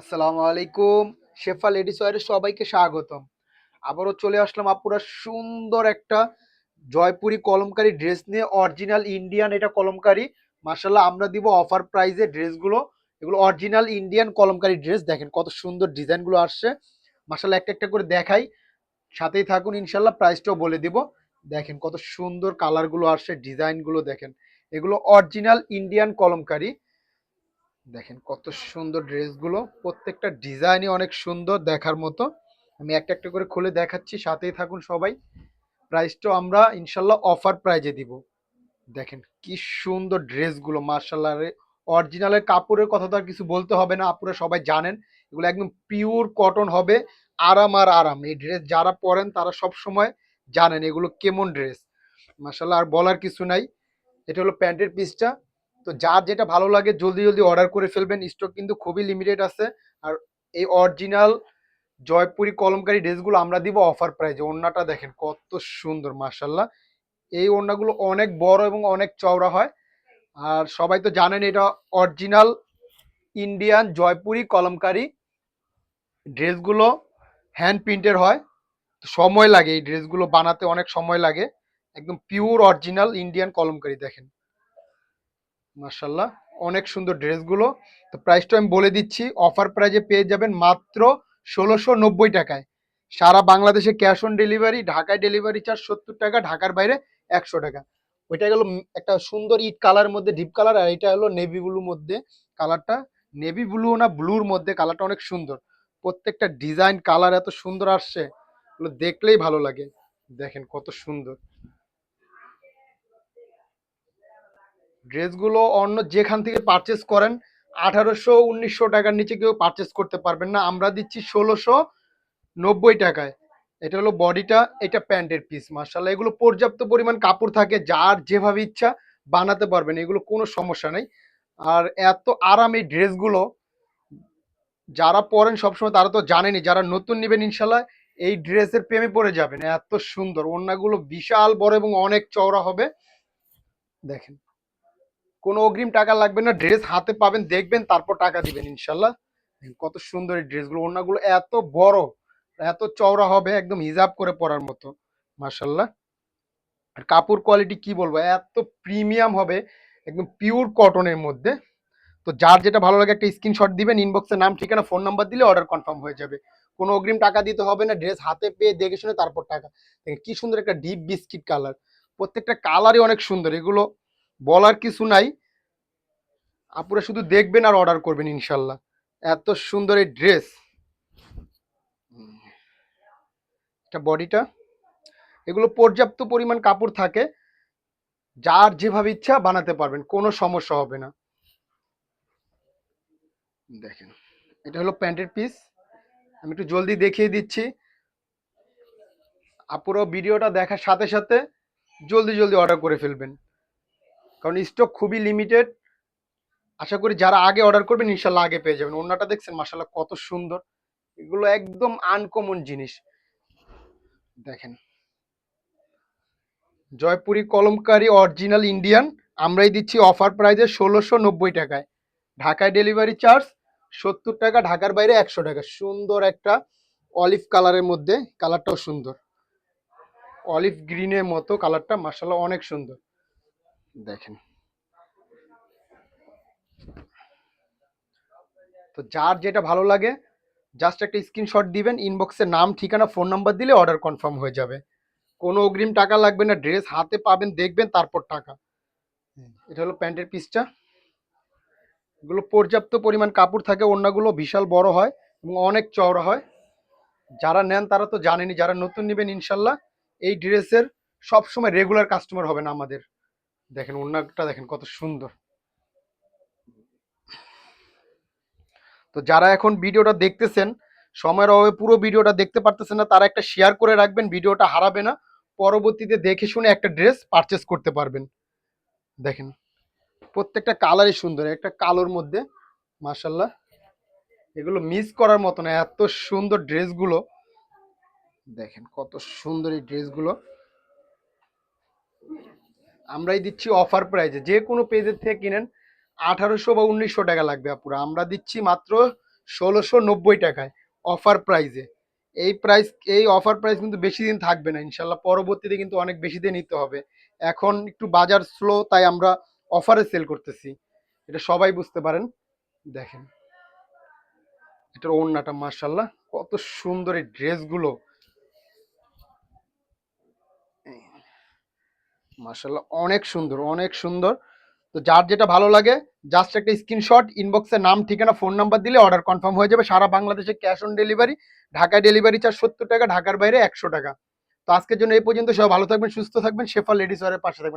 আসসালামু আলাইকুম। শেফা লেডিস ওয়ারে সবাইকে স্বাগতম। আবারও চলে আসলাম আপুরা সুন্দর একটা জয়পুরি কলমকারি ড্রেস নিয়ে, অরিজিনাল ইন্ডিয়ান এটা কলমকারি। মার্শাল্লাহ আমরা দিব অফার প্রাইজে ড্রেসগুলো। এগুলো অরিজিনাল ইন্ডিয়ান কলমকারি ড্রেস। দেখেন কত সুন্দর ডিজাইনগুলো আসছে। মার্শাল্লাহ একটা একটা করে দেখাই। সাথেই থাকুন ইনশাল্লাহ প্রাইসটাও বলে দিব। দেখেন কত সুন্দর কালারগুলো আসছে, ডিজাইনগুলো দেখেন। এগুলো অরিজিনাল ইন্ডিয়ান কলমকারি। দেখেন কত সুন্দর ড্রেসগুলো, প্রত্যেকটা ডিজাইনই অনেক সুন্দর দেখার মতো। আমি একটা একটা করে খুলে দেখাচ্ছি, সাথেই থাকুন সবাই। প্রাইসটাও আমরা ইনশাল্লাহ অফার প্রাইজে দিব। দেখেন কি সুন্দর ড্রেসগুলো, মার্শাল্লাহ অরিজিনালের কাপড়ের কথা তো আর কিছু বলতে হবে না, আপুরা সবাই জানেন। এগুলো একদম পিওর কটন হবে, আরাম আর আরাম। এই ড্রেস যারা পরেন তারা সব সময় জানেন এগুলো কেমন ড্রেস। মার্শাল্লাহ আর বলার কিছু নাই। এটা হলো প্যান্টের পিসটা। তো যার যেটা ভালো লাগে জলদি জলদি অর্ডার করে ফেলবেন। স্টক কিন্তু খুবই লিমিটেড আছে। আর এই অরিজিনাল জয়পুরি কলমকারি ড্রেসগুলো আমরা দিব অফার প্রাইজে ওড়নাটা দেখেন কত সুন্দর মার্শাল্লাহ এই ওড়নাগুলো অনেক বড় এবং অনেক চওড়া হয়। আর সবাই তো জানেন এটা অরিজিনাল ইন্ডিয়ান জয়পুরি কলমকারি ড্রেসগুলো হ্যান্ড প্রিন্টের হয়। সময় লাগে এই ড্রেসগুলো বানাতে, অনেক সময় লাগে। একদম পিওর অরিজিনাল ইন্ডিয়ান কলমকারি দেখেন। মার্শাল্লাহ অনেক সুন্দর ড্রেসগুলো। তো প্রাইসটা আমি বলে দিচ্ছি অফার প্রাইজে পেয়ে যাবেন মাত্র ষোলোশো নব্বই টাকায়। সারা বাংলাদেশে ক্যাশ অন ডেলিভারি ঢাকায় ডেলিভারি চার্জ সত্তর টাকা, ঢাকার বাইরে একশো টাকা। ওইটা গেল একটা সুন্দর ইট কালার মধ্যে ডিপ কালার আর এটা হলো নেভি ব্লুর মধ্যে। কালারটা নেভি ব্লু না ব্লুর মধ্যে কালারটা অনেক সুন্দর। প্রত্যেকটা ডিজাইন কালার এত সুন্দর আসছে, দেখলেই ভালো লাগে। দেখেন কত সুন্দর। ড্রেসগুলো অন্য যেখান থেকে পারচেস করেন, আঠারোশো, উনিশশো টাকার নিচে কেউ পারচেস করতে পারবেন না। আমরা দিচ্ছি ষোলোশো নব্বই টাকায়। এটা হলো বডিটা, এটা প্যান্টের পিস মার্শাল্লাহ এগুলো পর্যাপ্ত পরিমাণ কাপড় থাকে, যার যেভাবে ইচ্ছা বানাতে পারবেন, এগুলো কোনো সমস্যা নেই। আর এত আরাম এই ড্রেসগুলো, যারা পরেন সবসময় তারা তো জানেনি যারা নতুন নেবেন ইনশাল্লাহ এই ড্রেসের প্রেমে পড়ে যাবেন। এত সুন্দর, ওড়নাগুলো বিশাল বড় এবং অনেক চওড়া হবে। দেখেন। কোনো অগ্রিম টাকা লাগবে না ড্রেস হাতে পাবেন, দেখবেন, তারপর টাকা দিবেন, ইনশাল্লাহ। কত সুন্দর এই ড্রেসগুলো ওড়নাগুলো এত বড়, এত চওড়া হবে, একদম হিজাব করে পরার মতো মার্শাল্লাহ আর কাপড় কোয়ালিটি কি বলব, এত প্রিমিয়াম হবে, একদম পিওর কটনের মধ্যে। তো যার যেটা ভালো লাগে একটা স্ক্রিনশট দিবেন ইনবক্সে নাম, ঠিকানা ফোন নাম্বার দিলে অর্ডার কনফার্ম হয়ে যাবে। কোনো অগ্রিম টাকা দিতে হবে না ড্রেস হাতে পেয়ে দেখে শুনে তারপর টাকা। কি সুন্দর একটা ডিপ বিস্কিট কালার প্রত্যেকটা কালারই অনেক সুন্দর, এগুলো বলার কিছু নাই। আপুরা শুধু দেখবেন আর অর্ডার করবেন ইনশাল্লাহ। এত সুন্দর এই ড্রেস এটা বডিটা এগুলো পর্যাপ্ত পরিমাণ কাপড় থাকে। যার যেভাবে ইচ্ছা বানাতে পারবেন, কোনো সমস্যা হবে না। দেখেন, এটা হলো প্যান্টের পিস আমি একটু জলদি দেখিয়ে দিচ্ছি। আপুরো ভিডিওটা দেখার সাথে সাথে জলদি জলদি অর্ডার করে ফেলবেন। কারণ স্টক খুবই লিমিটেড আশা করি যারা আগে অর্ডার করবেন, ইনশাল্লাহ আগে পেয়ে যাবেন। ওনাটা দেখছেন মাসাল্লাহ কত সুন্দর। এগুলো একদম আনকমন জিনিস। দেখেন। জয়পুরি কলমকারী অরিজিনাল ইন্ডিয়ান আমরাই দিচ্ছি অফার প্রাইজে ষোলোশো নব্বই টাকায়। ঢাকায় ডেলিভারি চার্জ সত্তর টাকা, ঢাকার বাইরে একশো টাকা। সুন্দর একটা অলিভ কালারের মধ্যে। কালারটাও সুন্দর। অলিভ গ্রিনের মতো কালারটা মার্শাল্লাহ অনেক সুন্দর। দেখেন। তো যার যেটা ভালো লাগে জাস্ট একটা স্ক্রিনশট দিবেন ইনবক্সে নাম ঠিকানা ফোন নাম্বার দিলে অর্ডার কনফার্ম হয়ে যাবে। কোনো অগ্রিম টাকা লাগবে না ড্রেস হাতে পাবেন দেখবেন তারপর টাকা। এটা হলো প্যান্টের পিসটা। এগুলো পর্যাপ্ত পরিমাণ কাপড় থাকে অন্যগুলো বিশাল বড় হয় এবং অনেক চওড়া হয়। যারা নেন তারা তো জানেনি যারা নতুন নেবেন ইনশাল্লাহ এই ড্রেসের সবসময় রেগুলার কাস্টমার হবে না আমাদের। দেখেন ওড়নাটা দেখেন কত সুন্দর। তো যারা এখন ভিডিওটা দেখতেছেন, সময়ের অভাবে পুরো ভিডিওটা দেখতে পারতেছেন না, তারা একটা শেয়ার করে রাখবেন, ভিডিওটা হারাবে না। পরবর্তীতে দেখে শুনে একটা ড্রেস পারচেস করতে পারবেন। দেখেন, প্রত্যেকটা কালারই সুন্দর, একটা কালোর মধ্যে মার্শাল্লাহ এগুলো মিস করার মতো না, এত সুন্দর ড্রেসগুলো দেখেন কত সুন্দর এই ড্রেসগুলো আমরাই দিচ্ছি অফার প্রাইজে যে কোনো পেজের থেকে কিনেন, আঠারোশো বা উনিশশো টাকা লাগবে আপুরা। আমরা দিচ্ছি মাত্র ষোলোশো নব্বই টাকায় অফার প্রাইজে এই প্রাইস এই অফার প্রাইস কিন্তু বেশি দিন থাকবে না। ইনশাল্লাহ পরবর্তীতে কিন্তু অনেক বেশি দিয়ে নিতে হবে। এখন একটু বাজার স্লো তাই আমরা অফারে সেল করতেছি। এটা সবাই বুঝতে পারেন। দেখেন, এটার ওড়নাটা মার্শাল্লাহ কত সুন্দর এই ড্রেসগুলো মার্শাল্লাহ অনেক সুন্দর অনেক সুন্দর। তো যার যেটা ভালো লাগে জাস্ট একটা স্ক্রিনশট ইনবক্সে নাম, ঠিকানা ফোন নাম্বার দিলে অর্ডার কনফার্ম হয়ে যাবে। সারা বাংলাদেশে ক্যাশ অন ডেলিভারি ঢাকায় ডেলিভারি চার্জ সত্তর টাকা, ঢাকার বাইরে একশো টাকা। তো আজকের জন্য এই পর্যন্ত সব ভালো থাকবেন, সুস্থ থাকবেন শেফা লেডিস ওয়ারের পাশে থাকবেন।